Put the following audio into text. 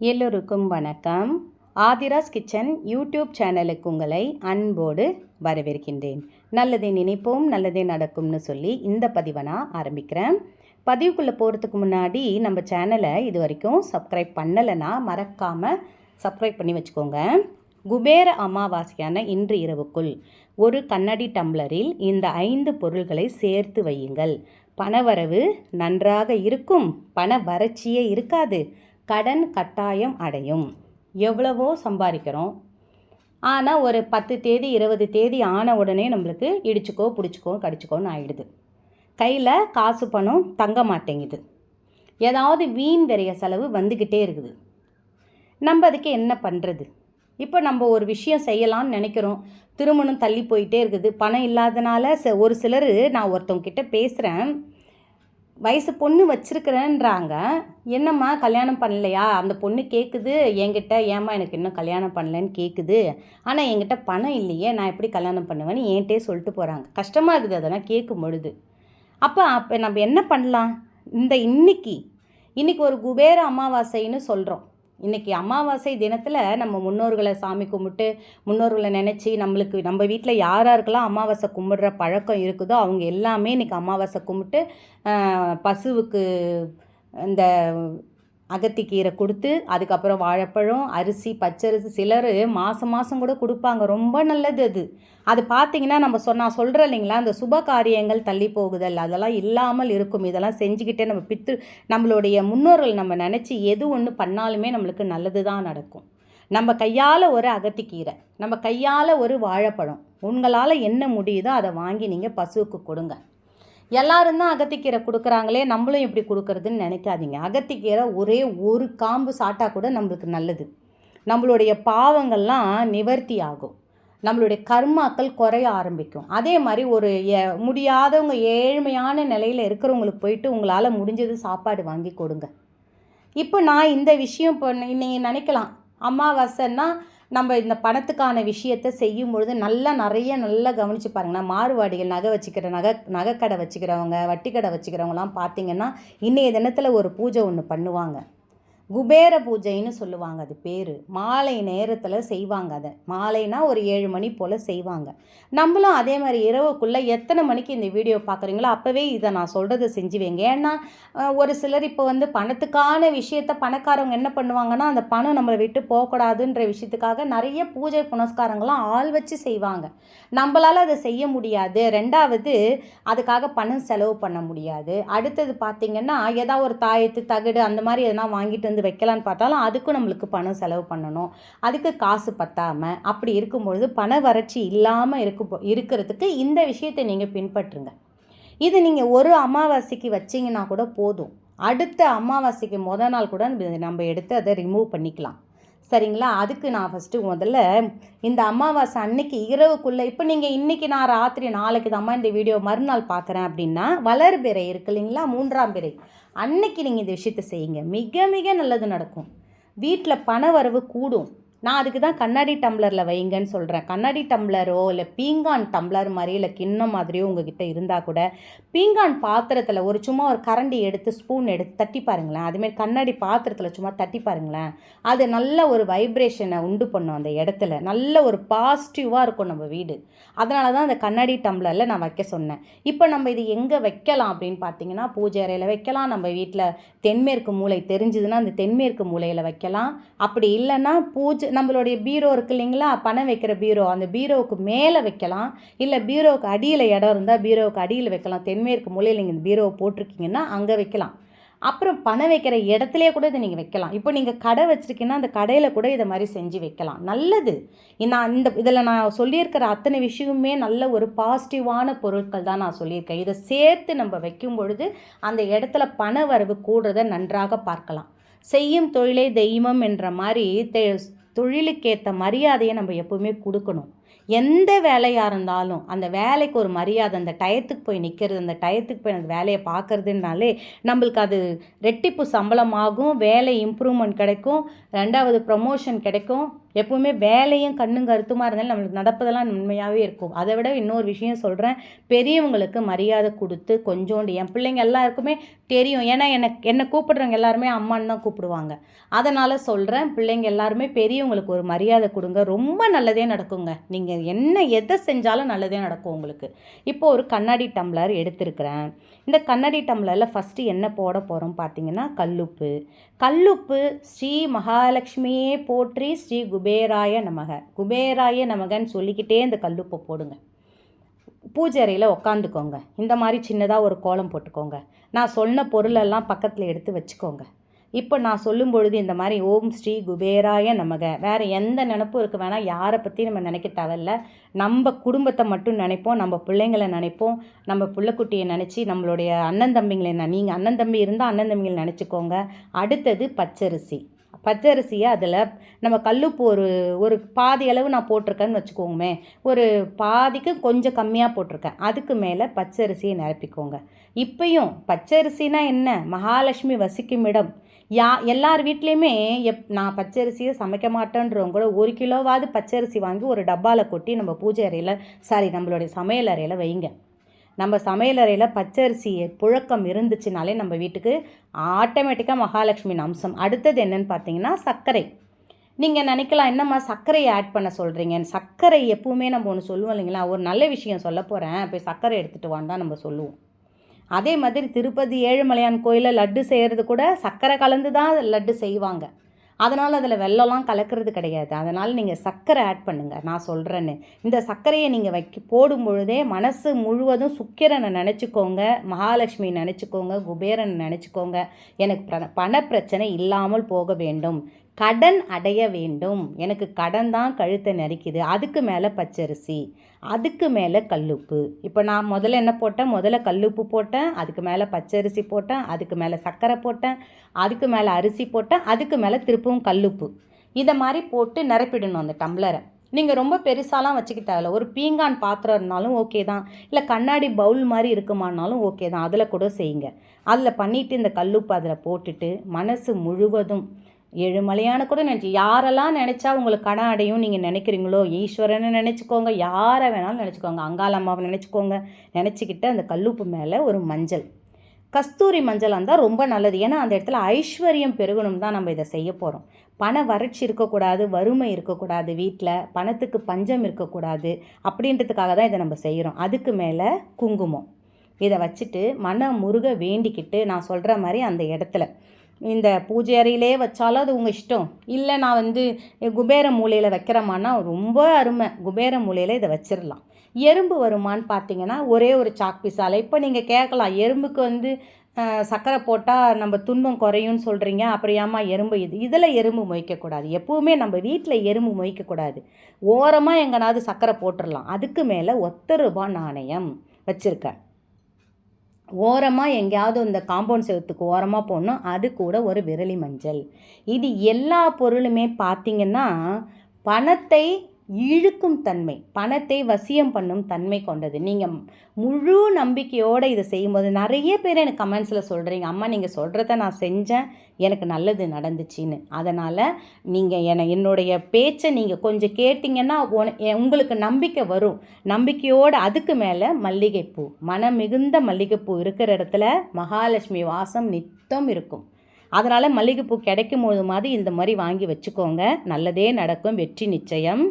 எல்லோருக்கும் வணக்கம். Aadhira's kitchen YouTube சேனலுக்கு உங்களை அன்போடு வரவேற்கின்றேன். நல்லதை நினைப்போம் நல்லதே நடக்கும்னு சொல்லி இந்த பதிவை நான் ஆரம்பிக்கிறேன். பதிவுக்குள்ளே போகிறதுக்கு முன்னாடி நம்ம சேனலை இது வரைக்கும் சப்ஸ்கிரைப் பண்ணலைன்னா மறக்காமல் சப்ஸ்கிரைப் பண்ணி வச்சுக்கோங்க. குபேர அமாவாசையான இன்று இரவுக்குள் ஒரு கண்ணாடி டம்ளரில் இந்த ஐந்து பொருள்களை சேர்த்து வையுங்கள். பணவரவு நன்றாக இருக்கும் பண வறட்சியே இருக்காது. கடன் கட்டாயம் அடையும். எவ்வளவோ சம்பாதிக்கிறோம். ஆனால் ஒரு பத்து தேதி இருபது தேதி ஆன உடனே நம்மளுக்கு இடிச்சுக்கோ பிடிச்சிக்கோ கடிச்சிக்கோன்னு ஆயிடுது. கையில் காசு பணம் தங்க மாட்டேங்குது. ஏதாவது வீண் விரைய செலவு வந்துக்கிட்டே இருக்குது. நம்ம அதுக்கு என்ன பண்ணுறது இப்போ நம்ம ஒரு விஷயம் செய்யலாம்னு நினைக்கிறோம். திருமணம் தள்ளி போயிட்டே இருக்குது. பணம் இல்லாதனால ச ஒரு சிலர் நான் ஒருத்தவங்கிட்ட பேசுகிறேன் வயசு பொண்ணு வச்சுருக்கிறேன்றாங்க. என்னம்மா கல்யாணம் பண்ணலையா? அந்த பொண்ணு கேட்குது என்கிட்ட ஏம்மா எனக்கு இன்னும் கல்யாணம் பண்ணலன்னு கேட்குது ஆனால் என்கிட்ட பணம் இல்லையே. நான் எப்படி கல்யாணம் பண்ணுவேன்னு என்கிட்டே சொல்லிட்டு போகிறாங்க கஷ்டமாக இருக்குது அதெல்லாம் கேட்கும் பொழுது. அப்போ அப்போ நம்ம என்ன பண்ணலாம்? இந்த இன்னைக்கு இன்றைக்கி ஒரு குபேர அமாவாசைன்னு சொல்கிறோம் இன்றைக்கி அமாவாசை தினத்தில் நம்ம முன்னோர்களை சாமி கும்பிட்டு முன்னோர்களை நினச்சி நம்மளுக்கு நம்ம வீட்டில் யார் யாருக்கெல்லாம் அமாவாசை கும்பிடுற பழக்கம் இருக்குதோ அவங்க எல்லாமே இன்றைக்கி அமாவாசை கும்பிட்டு பசுவுக்கு இந்த அகத்திக்கீரை கொடுத்து அதுக்கப்புறம் வாழைப்பழம் அரிசி பச்சரிசி சிலர் மாதம் மாதம் கூட கொடுப்பாங்க. ரொம்ப நல்லது அது. அது பார்த்தீங்கன்னா நம்ம சொன்னால் சொல்கிற இல்லைங்களா அந்த சுப காரியங்கள் தள்ளி போகுதல் அதெல்லாம் இல்லாமல் இருக்கும். இதெல்லாம் செஞ்சுக்கிட்டே நம்ம பித்து நம்மளுடைய முன்னோர்கள் நம்ம நினச்சி எது ஒன்று பண்ணாலுமே நம்மளுக்கு நல்லது தான் நடக்கும். நம்ம கையால் ஒரு அகத்திக்கீரை நம்ம கையால் ஒரு வாழைப்பழம் உங்களால் என்ன முடியுதோ அதை வாங்கி நீங்கள் பசுவுக்கு கொடுங்க. எல்லாரும் தான் அகத்திக்கீரை கொடுக்குறாங்களே நம்மளும் இப்படி கொடுக்கறதுன்னு நினைக்காதீங்க. அகத்திக்கீரை ஒரே ஒரு காம்பு சாப்பிட்டா கூட நம்மளுக்கு நல்லது. நம்மளுடைய பாவங்கள்லாம் நிவர்த்தி ஆகும். நம்மளுடைய கர்மாக்கள் குறைய ஆரம்பிக்கும். அதே மாதிரி ஒரு முடியாதவங்க ஏழ்மையான நிலையில் இருக்கிறவங்களுக்கு போயிட்டு உங்களால் முடிஞ்சது சாப்பாடு வாங்கி கொடுங்க. இப்போ நான் இந்த விஷயம் இப்போ நீங்கள் நினைக்கலாம். அமாவாசைன்னா நம்ம இந்த பணத்துக்கான விஷயத்தை செய்யும் பொழுது நல்லா நிறைய நல்லா கவனிச்சு பாருங்கன்னா மாறுவாடிகள் நகை வச்சுக்கிற நகை நகைக்கடை வச்சுக்கிறவங்க வட்டி கடை வச்சுக்கிறவங்களாம் பார்த்தீங்கன்னா இன்றைய தினத்தில் ஒரு பூஜை ஒன்று பண்ணுவாங்க. குபேர பூஜைன்னு சொல்லுவாங்க அது பேர். மாலை நேரத்தில் செய்வாங்க அதை. மாலைனா ஒரு ஏழு மணி போல் செய்வாங்க. நம்மளும் அதே மாதிரி இரவுக்குள்ளே எத்தனை மணிக்கு இந்த வீடியோ பார்க்குறீங்களோ அப்போவே இதை நான் சொல்கிறத செஞ்சு வைங்க. ஏன்னா ஒரு சிலர் இப்போ வந்து பணத்துக்கான விஷயத்த பணக்காரவங்க என்ன பண்ணுவாங்கன்னா அந்த பணம் நம்மளை விட்டு போகக்கூடாதுன்ற விஷயத்துக்காக நிறைய பூஜை புனஸ்காரங்களாம் ஆள் வச்சு செய்வாங்க. நம்மளால் அதை செய்ய முடியாது. ரெண்டாவது அதுக்காக பணம் செலவு பண்ண முடியாது. அடுத்தது பார்த்திங்கன்னா ஏதாவது ஒரு தாயத்து தகடு அந்த மாதிரி எதனா வாங்கிட்டு வந்து வைக்கலான்னு பார்த்தாலும் அதுக்கும் நம்மளுக்கு பணம் செலவு பண்ணணும். அதுக்கு காசு பத்தாமல் அப்படி இருக்கும்பொழுது பண வறட்சி இல்லாமல் இருக்கும் இருக்கிறதுக்கு இந்த விஷயத்தை நீங்கள் பின்பற்றுங்க. இது நீங்கள் ஒரு அமாவாசைக்கு வச்சீங்கன்னா கூட போதும். அடுத்த அமாவாசைக்கு முத நாள் கூட நம்ம எடுத்து அதை ரிமூவ் பண்ணிக்கலாம். சரிங்களா? அதுக்கு நான் ஃபஸ்ட்டு முதல்ல இந்த அமாவாசை அன்னைக்கு இரவுக்குள்ளே இப்போ நீங்கள் இன்றைக்கி நான் ராத்திரி நாளைக்கு தாம்மா இந்த வீடியோ மறுநாள் பார்க்குறேன் அப்படின்னா வளர்பிறை இருக்கு இல்லைங்களா? மூன்றாம் பிறை. அன்னைக்கு நீங்கள் இந்த விஷயத்தை செய்யுங்க. மிக மிக நல்லது நடக்கும். வீட்டில் பண வரவு கூடும். நான் அதுக்கு தான் கண்ணாடி டம்ளரில் வைங்கன்னு சொல்கிறேன் கண்ணாடி டம்ளரோ இல்லை பீங்கான் டம்ளர் மாதிரி இல்லை கிண்ணம் மாதிரியோ உங்ககிட்ட இருந்தால் கூட பீங்கான் பாத்திரத்தில் ஒரு சும்மா ஒரு கரண்டி எடுத்து ஸ்பூன் எடுத்து தட்டி பாருங்களேன். அதுமாரி கண்ணாடி பாத்திரத்தில் சும்மா தட்டி பாருங்களேன். அது நல்ல ஒரு வைப்ரேஷனை உண்டு பண்ணும் அந்த இடத்துல. நல்ல ஒரு பாசிட்டிவாக இருக்கும் நம்ம வீடு. அதனால தான் அந்த கண்ணாடி டம்ளரில் நான் வைக்க சொன்னேன். இப்போ நம்ம இது எங்கே வைக்கலாம் அப்படின்னு பார்த்தீங்கன்னா பூஜை அறையில் வைக்கலாம். நம்ம வீட்டில் தென்மேற்கு மூலை தெரிஞ்சுதுன்னா அந்த தென்மேற்கு மூலையில் வைக்கலாம். அப்படி இல்லைன்னா பூஜை நம்மளுடைய பீரோ இருக்கு இல்லைங்களா? பணம் வைக்கிற பீரோ. அந்த பீரோவுக்கு மேலே வைக்கலாம். இல்லை பீரோவுக்கு அடியில் இடம் இருந்தால் பீரோவுக்கு அடியில் வைக்கலாம். தென்மேற்கு மூலையில் நீங்கள் இந்த பீரோவை போட்டிருக்கீங்கன்னா அங்கே வைக்கலாம். அப்புறம் பணம் வைக்கிற இடத்துலையே கூட இதை நீங்கள் வைக்கலாம். இப்போ நீங்கள் கடை வச்சுருக்கீங்கன்னா அந்த கடையில் கூட இதை மாதிரி செஞ்சு வைக்கலாம். நல்லது. நான் இந்த இதில் நான் சொல்லியிருக்கிற அத்தனை விஷயமுமே நல்ல ஒரு பாசிட்டிவான பொருட்கள் தான் நான் சொல்லியிருக்கேன். இதை சேர்த்து நம்ம வைக்கும் பொழுது அந்த இடத்துல பண வரவு கூடுறதை நன்றாக பார்க்கலாம். செய்யும் தொழிலே தெய்வம் என்ற மாதிரி தெ தொழிலுக்கேற்ற மரியாதையை நம்ம எப்பவுமே கொடுக்கணும். எந்த வேலையாக இருந்தாலும் அந்த வேலைக்கு ஒரு மரியாதை அந்த டயத்துக்கு போய் நிற்கிறது அந்த டயத்துக்கு போய் அந்த வேலையை பார்க்குறதுனாலே நம்மளுக்கு அது ரெட்டிப்பு சம்பளமாகும் வேலை இம்ப்ரூவ்மெண்ட் கிடைக்கும் ரெண்டாவது ப்ரமோஷன் கிடைக்கும். எப்போவுமே வேலையும் கண்ணும் கருத்துமாக இருந்தாலும் நம்மளுக்கு நடப்பதெல்லாம் உண்மையாகவே இருக்கும். அதை விட இன்னொரு விஷயம் சொல்கிறேன் பெரியவங்களுக்கு மரியாதை கொடுத்து கொஞ்சோண்டு என் பிள்ளைங்க எல்லாருக்குமே தெரியும். ஏன்னா எனக்கு என்னை கூப்பிடுறவங்க எல்லாருமே அம்மான்னு தான் கூப்பிடுவாங்க. அதனால் சொல்கிறேன் பிள்ளைங்க எல்லாருமே பெரியவங்களுக்கு ஒரு மரியாதை கொடுங்க. ரொம்ப நல்லதே நடக்குங்க. நீங்கள் என்ன எதை செஞ்சாலும் நல்லதே நடக்கும் உங்களுக்கு. இப்போ ஒரு கண்ணாடி டம்ளர் எடுத்திருக்கிறேன். இந்த கண்ணாடி டம்ளரில் ஃபஸ்ட்டு என்ன போட போகிறோம் பார்த்தீங்கன்னா கல்லுப்பு. கல்லுப்பு ஸ்ரீ மகாலட்சுமியே போற்றி ஸ்ரீ குபேராய நமக. குபேராய நமகன்னு சொல்லிக்கிட்டே இந்த கல்லுப்பை போடுங்க. பூஜை அறையில் உக்காந்துக்கோங்க. இந்த மாதிரி சின்னதாக ஒரு கோலம் போட்டுக்கோங்க. நான் சொன்ன பொருளெல்லாம் பக்கத்தில் எடுத்து வச்சுக்கோங்க. இப்போ நான் சொல்லும் பொழுது இந்த மாதிரி ஓம் ஸ்ரீ குபேராய நமக. வேறு எந்த நினப்பும் இருக்க வேணாம். யாரை பற்றி நம்ம நினைக்க தேவையில்ல. நம்ம குடும்பத்தை மட்டும் நினைப்போம். நம்ம பிள்ளைங்களை நினைப்போம். நம்ம பிள்ளைக்குட்டியை நினச்சி நம்மளுடைய அண்ணன் தம்பிங்களை நீங்கள் அண்ணன் தம்பி இருந்தால் அண்ணன் தம்பிங்களை நினச்சிக்கோங்க. அடுத்தது பச்சரிசி. பச்சரிசியை அதில் நம்ம கல்லுப்பு ஒரு ஒரு பாதி அளவு நான் போட்டிருக்கேன்னு வச்சுக்கோங்கமே ஒரு பாதிக்கு கொஞ்சம் கம்மியாக போட்டிருக்கேன். அதுக்கு மேலே பச்சரிசியை நிரப்பிக்கோங்க. இப்பயும் பச்சரிசினா என்ன? மகாலட்சுமி வசிக்கும் இடம். யா எல்லார் வீட்லேயுமே எப் நான் பச்சரிசியை சமைக்க மாட்டேன்றவங்க கூட ஒரு கிலோவாவது பச்சரிசி வாங்கி ஒரு டப்பாவில் கொட்டி நம்ம பூஜை அறையில் சாரி நம்மளுடைய சமையல் அறையில் வைங்க. நம்ம சமையலறையில் பச்சரிசி புழக்கம் இருந்துச்சுனாலே நம்ம வீட்டுக்கு ஆட்டோமேட்டிக்காக மகாலட்சுமியின் அம்சம். அடுத்தது என்னன்னு பார்த்தீங்கன்னா சர்க்கரை. நீங்கள் நினைக்கலாம் என்னம்மா சர்க்கரையை ஆட் பண்ண சொல்கிறீங்க சர்க்கரை எப்பவுமே நம்ம ஒன்று சொல்லுவோம் இல்லைங்களா? ஒரு நல்ல விஷயம் சொல்ல போகிறேன் போய் சர்க்கரை எடுத்துகிட்டு வான்னு தான் நம்ம சொல்லுவோம். அதே மாதிரி திருப்பதி ஏழுமலையான் கோயிலில் லட்டு செய்கிறது கூட சர்க்கரை கலந்து தான் லட்டு செய்வாங்க. அதனால் அதில் வெள்ளம்லாம் கலக்கிறது கிடையாது. அதனால் நீங்கள் சர்க்கரை ஆட் பண்ணுங்கள் நான் சொல்கிறேன்னு இந்த சர்க்கரையை நீங்கள் வைக்க போடும் பொழுதே மனசு முழுவதும் சுக்கிரனை நினச்சிக்கோங்க மகாலட்சுமி நினச்சிக்கோங்க குபேரனை நினச்சிக்கோங்க. எனக்கு பண பணப்பிரச்சனை இல்லாமல் போக வேண்டும். கடன் அடைய வேண்டும். எனக்கு கடன் தான் கழுத்தை நெறிக்குது அதுக்கு மேலே பச்சரிசி அதுக்கு மேலே கல்லுப்பு. இப்போ நான் முதல்ல என்ன போட்டேன்? முதல்ல கல்லுப்பு போட்டேன் அதுக்கு மேலே பச்சரிசி போட்டேன் அதுக்கு மேலே சர்க்கரை போட்டேன் அதுக்கு மேலே அரிசி போட்டேன் அதுக்கு மேலே திருப்பவும் கல்லுப்பு. இதை மாதிரி போட்டு நிரப்பிடணும் அந்த டம்ளரை. நீங்கள் ரொம்ப பெருசாலாம் வச்சுக்க தேவையில்ல ஒரு பீங்கான் பாத்திரம் இருந்தாலும் ஓகே தான். இல்லை கண்ணாடி பவுல் மாதிரி இருக்குமானாலும் ஓகே தான். அதில் கூட செய்யுங்க. அதில் பண்ணிவிட்டு இந்த கல்லுப்பு அதில் போட்டுட்டு மனசு முழுவதும் ஏழுமலையான கூட நினச்சி யாரெல்லாம் நினச்சா உங்களுக்கு கடன் அடையும் நீங்கள் நினைக்கிறீங்களோ ஈஸ்வரனை நினச்சிக்கோங்க யாரை வேணாலும் நினச்சிக்கோங்க அங்காளம்மாவை நினச்சிக்கோங்க. நினச்சிக்கிட்டு அந்த கல்லுப்பு மேலே ஒரு மஞ்சள். கஸ்தூரி மஞ்சள் இருந்தால் ரொம்ப நல்லது. ஏன்னா அந்த இடத்துல ஐஸ்வர்யம் பெருகணும் தான் நம்ம இதை செய்ய போகிறோம் பண வறட்சி இருக்கக்கூடாது வறுமை இருக்கக்கூடாது வீட்டில் பணத்துக்கு பஞ்சம் இருக்கக்கூடாது அப்படின்றதுக்காக தான் இதை நம்ம செய்கிறோம் அதுக்கு மேலே குங்குமம். இதை வச்சுட்டு மன முருக வேண்டிக்கிட்டு நான் சொல்கிற மாதிரி அந்த இடத்துல இந்த பூஜை அறையிலே வச்சாலும் அது உங்கள் இஷ்டம். இல்லை நான் வந்து குபேர மூலையில் வைக்கிறேமான்னா ரொம்ப அருமை. குபேர மூலையில் இதை வச்சிடலாம் எறும்பு வருமான்னு பார்த்தீங்கன்னா ஒரே ஒரு சாக் பீஸால். இப்போ நீங்கள் கேட்கலாம் எறும்புக்கு வந்து சக்கரை சர்க்கரை போட்டால் நம்ம துன்பம் குறையும்னு சொல்கிறீங்க அப்புறம் எறும்பு இது? இதில் எறும்பு மொய்க்கக்கூடாது. எப்பவுமே நம்ம வீட்டில் எறும்பு மொய்க்கக்கூடாது. ஓரமாக எங்கனாவது சர்க்கரை போட்டுடலாம் அதுக்கு மேலே ஒத்த ரூபாய் நாணயம் வச்சுருக்கேன். ஓரமாக எங்கேயாவது இந்த காம்பவுண்ட் செவத்துக்கு ஓரமாக போடணும் அது கூட ஒரு விரலி மஞ்சள். இது எல்லா பொருளுமே பார்த்திங்கன்னா பணத்தை இழுக்கும் தன்மை பணத்தை வசியம் பண்ணும் தன்மை கொண்டது. நீங்கள் முழு நம்பிக்கையோடு இதை செய்யும்போது நிறைய பேர் எனக்கு கமெண்ட்ஸில் சொல்கிறீங்க அம்மா நீங்கள் சொல்கிறத நான் செஞ்சேன் எனக்கு நல்லது நடந்துச்சின்னு. அதனால் நீங்கள் என என்னுடைய பேச்சை நீங்கள் கொஞ்சம் கேட்டிங்கன்னா உங்களுக்கு நம்பிக்கை வரும். நம்பிக்கையோடு அதுக்கு மேலே மல்லிகைப்பூ மனம் மிகுந்த மல்லிகைப்பூ இருக்கிற இடத்துல மகாலட்சுமி வாசம் நித்தம் இருக்கும். அதனால் மல்லிகைப்பூ கிடைக்கும் போது மாதிரி இந்த மாதிரி வாங்கி வச்சுக்கோங்க. நல்லதே நடக்கும் வெற்றி நிச்சயம்.